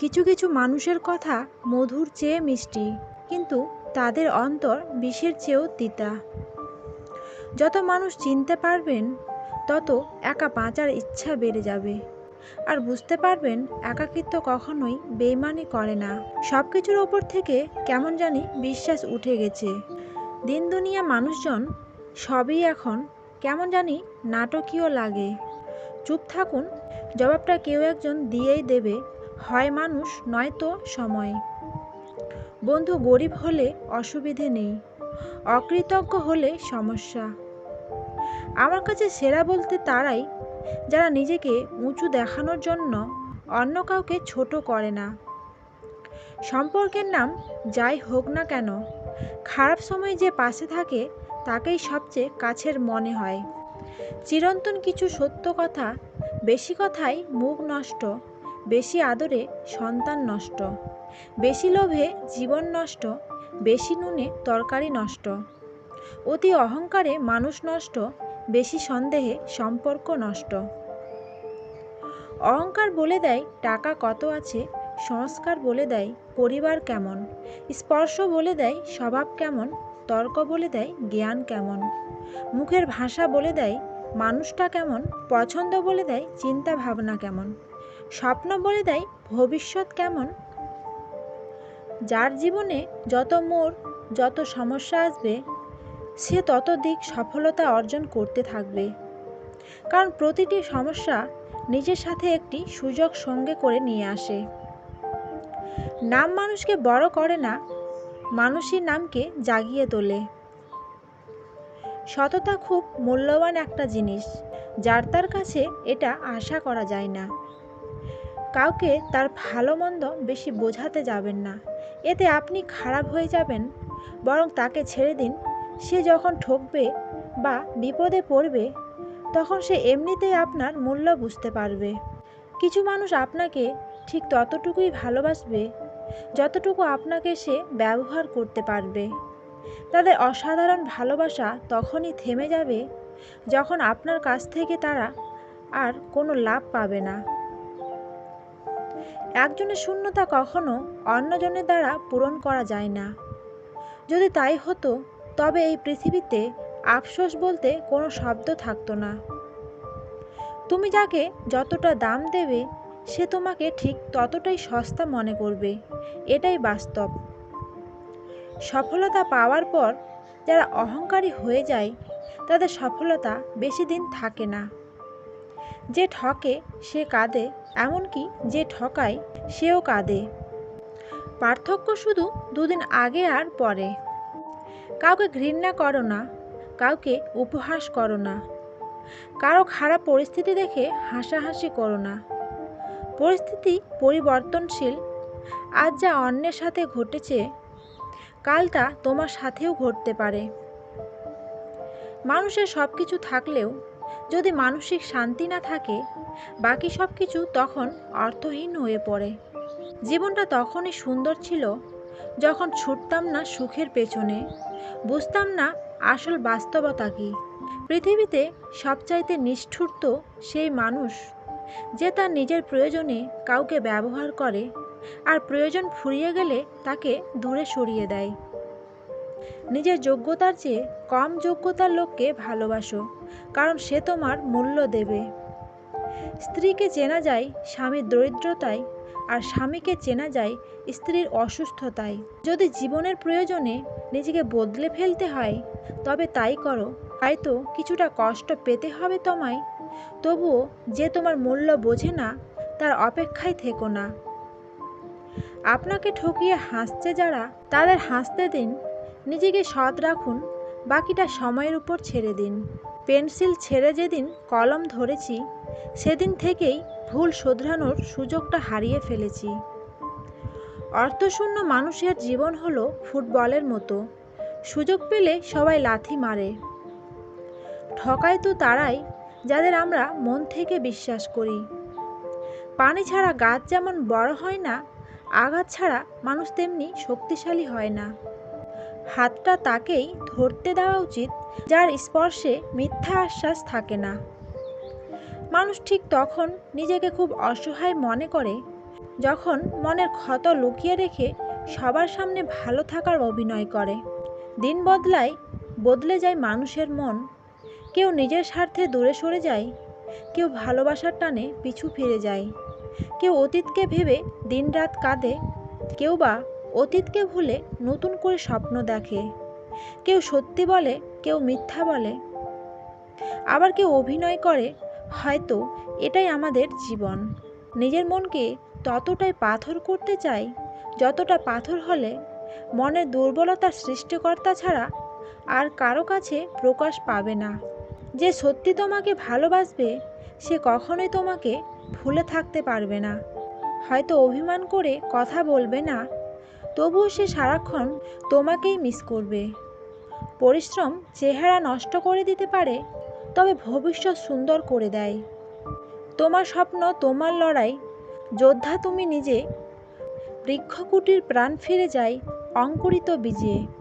কিছু কিছু মানুষের কথা মধুর চেয়ে মিষ্টি, কিন্তু তাদের অন্তর বিষের চেয়েও তিতা। যত মানুষ চিনতে পারবেন, তত একা বাঁচার ইচ্ছা বেড়ে যাবে। আর বুঝতে পারবেন, একাকিত্ব কখনোই বেইমানি করে না। সব কিছুর ওপর থেকে কেমন জানি বিশ্বাস উঠে গেছে। দিন দুনিয়া মানুষজন সবই এখন কেমন জানি নাটকীয় লাগে। চুপ থাকুন, জবাবটা কেউ একজন দিয়েই দেবে হয় মানুষ নয়তো সময়। বন্ধু গরিব হলে অসুবিধে নেই, অকৃতজ্ঞ হলে সমস্যা। আমার কাছে সেরা বলতে তারাই, যারা নিজেকে উঁচু দেখানোর জন্য অন্য কাউকে ছোট করে না। সম্পর্কের নাম যাই হোক না কেন, খারাপ সময় যে পাশে থাকে তাকেই সবচেয়ে কাছের মনে হয়। চিরন্তন কিছু সত্য কথা, বেশি কথাই মুখ নষ্ট বেশি আদরে সন্তান নষ্ট। বেশি লোভে জীবন নষ্ট, বেশি নুনে তরকারি নষ্ট। অতি অহংকারে মানুষ নষ্ট, বেশি সন্দেহে সম্পর্ক নষ্ট। অহংকার বলে দেয় টাকা কত আছে, সংস্কার বলে দেয় পরিবার কেমন। স্পর্শ বলে দেয় স্বভাব কেমন, তর্ক বলে দেয় জ্ঞান কেমন। মুখের ভাষা বলে দেয় মানুষটা কেমন, পছন্দ বলে দেয় চিন্তা ভাবনা কেমন। স্বপ্ন বলে দেয়, ভবিষ্যৎ কেমন? যার জীবনে যত মোড়, যত সমস্যা আসবে, সে তত দিক সফলতা অর্জন করতে থাকবে। কারণ প্রতিটি সমস্যা নিজের সাথে একটি সুযোগ সঙ্গে করে নিয়ে আসে। নাম মানুষকে বড় করে না মানুষই নামকে জাগিয়ে তোলে। সততা খুব মূল্যবান একটা জিনিস, যার তার কাছে এটা আশা করা যায় না। কাউকে তার ভালো মন্দ বেশি বোঝাতে যাবেন না। এতে আপনি খারাপ হয়ে যাবেন, বরং তাকে ছেড়ে দিন। সে যখন ঠকবে বা বিপদে পড়বে, তখন সে এমনিতেই আপনার মূল্য বুঝতে পারবে। কিছু মানুষ আপনাকে ঠিক ততটুকুই ভালোবাসবে, যতটুকু আপনাকে সে ব্যবহার করতে পারবে। তাদের অসাধারণ ভালোবাসা তখনই থেমে যাবে, যখন আপনার কাছ থেকে তারা আর কোনো লাভ পাবে না। একজনের শূন্যতা কখনো অন্যজনের দ্বারা পূরণ করা যায় না। যদি তাই হতো, তবে এই পৃথিবীতে আফসোস বলতে কোনো শব্দ থাকতো না। তুমি যাকে যতটা দাম দেবে, সে তোমাকে ঠিক ততটাই সস্তা মনে করবে। এটাই বাস্তব। সফলতা পাওয়ার পর যারা অহংকারী হয়ে যায়, তাদের সফলতা বেশি দিন থাকে না। যে ঠকে, সে কাঁদে, এমনকি যে ঠকায়, সেও কাঁদে। পার্থক্য শুধু দুদিন আগে আর পরে। কাউকে ঘৃণা করো না, কাউকে উপহাস করো না। কারও খারাপ পরিস্থিতি দেখে হাসাহাসি করো না। পরিস্থিতি পরিবর্তনশীল, আজ যা অন্যের সাথে ঘটেছে, কাল তা তোমার সাথেও ঘটতে পারে। মানুষের সব কিছু থাকলেও যদি মানসিক শান্তি না থাকে, বাকি সব কিছু তখন অর্থহীন হয়ে পড়ে। জীবনটা তখনই সুন্দর ছিল যখন ছুটতাম না সুখের পেছনে, বুঝতাম না আসল বাস্তবতা কী। পৃথিবীতে সবচাইতে নিষ্ঠুর তো সেই মানুষ যে তার নিজের প্রয়োজনে কাউকে ব্যবহার করে, আর প্রয়োজন ফুরিয়ে গেলে তাকে দূরে সরিয়ে দেয়। নিজের যোগ্যতার চেয়ে কম যোগ্যতার লোককে ভালোবাসো, কারণ সে তোমার মূল্য দেবে। স্ত্রীকে চেনা যায় স্বামীর দরিদ্রতায়, আর স্বামীকে চেনা যায় স্ত্রীর অসুস্থতায়। যদি জীবনের প্রয়োজনে নিজেকে বদলে ফেলতে হয়, তবে তাই করো। হয়তো কিছুটা কষ্ট পেতে হবে তোমায়, তবুও যে তোমার মূল্য বোঝে না, তার অপেক্ষায় থেকো না। আপনাকে ঠকিয়ে হাসছে যারা, তাদের হাসতে দিন নিজেকে সৎ রাখুন, বাকিটা সময়ের উপর ছেড়ে দিন। পেন্সিল ছেড়ে যেদিন কলম ধরেছি, সেদিন থেকেই ভুল শোধরানোর সুযোগটা হারিয়ে ফেলেছি। অর্থশূন্য মানুষের জীবন হলো ফুটবলের মতো। সুযোগ পেলে সবাই লাথি মারে। ঠকায় তো তারাই, যাদের আমরা মন থেকে বিশ্বাস করি। পানি ছাড়া গাছ যেমন বড় হয় না, আঘাত ছাড়া মানুষ তেমনি শক্তিশালী হয় না। হাতটা তাকেই ধরতে দেওয়া উচিত, যার স্পর্শে মিথ্যা আশ্বাস থাকে না। মানুষ ঠিক তখন নিজেকে খুব অসহায় মনে করে, যখন মনের ক্ষত লুকিয়ে রেখে সবার সামনে ভালো থাকার অভিনয় করে। দিন বদলায়, বদলে যায় মানুষের মন। কেউ নিজের স্বার্থে দূরে সরে যায়, কেউ ভালোবাসার টানে পিছু ফিরে যায়। কেউ অতীতকে ভেবে দিনরাত কাঁদে, কেউ বা অতীতকে ভুলে নতুন করে স্বপ্ন দেখে। কেউ সত্যি বলে, কেউ মিথ্যা বলে। আবার কেউ অভিনয় করে, হয়তো এটাই আমাদের জীবন। নিজের মনকে ততটাই পাথর করতে চাই, যতটা পাথর হলে মনের দুর্বলতা সৃষ্টিকর্তা ছাড়া আর কারও কাছে প্রকাশ পাবে না। যে সত্যি তোমাকে ভালোবাসবে, সে কখনোই তোমাকে ভুলে থাকতে পারবে না। হয়তো অভিমান করে কথা বলবে না তবুও সে সারাক্ষণ তোমাকেই মিস করবে। পরিশ্রম চেহারা নষ্ট করে দিতে পারে, তবে ভবিষ্যৎ সুন্দর করে দেয়। তোমার স্বপ্ন, তোমার লড়াই, যোদ্ধা তুমি নিজে, বৃক্ষকুটির প্রাণ ফিরে যায় অঙ্কুরিত বীজে।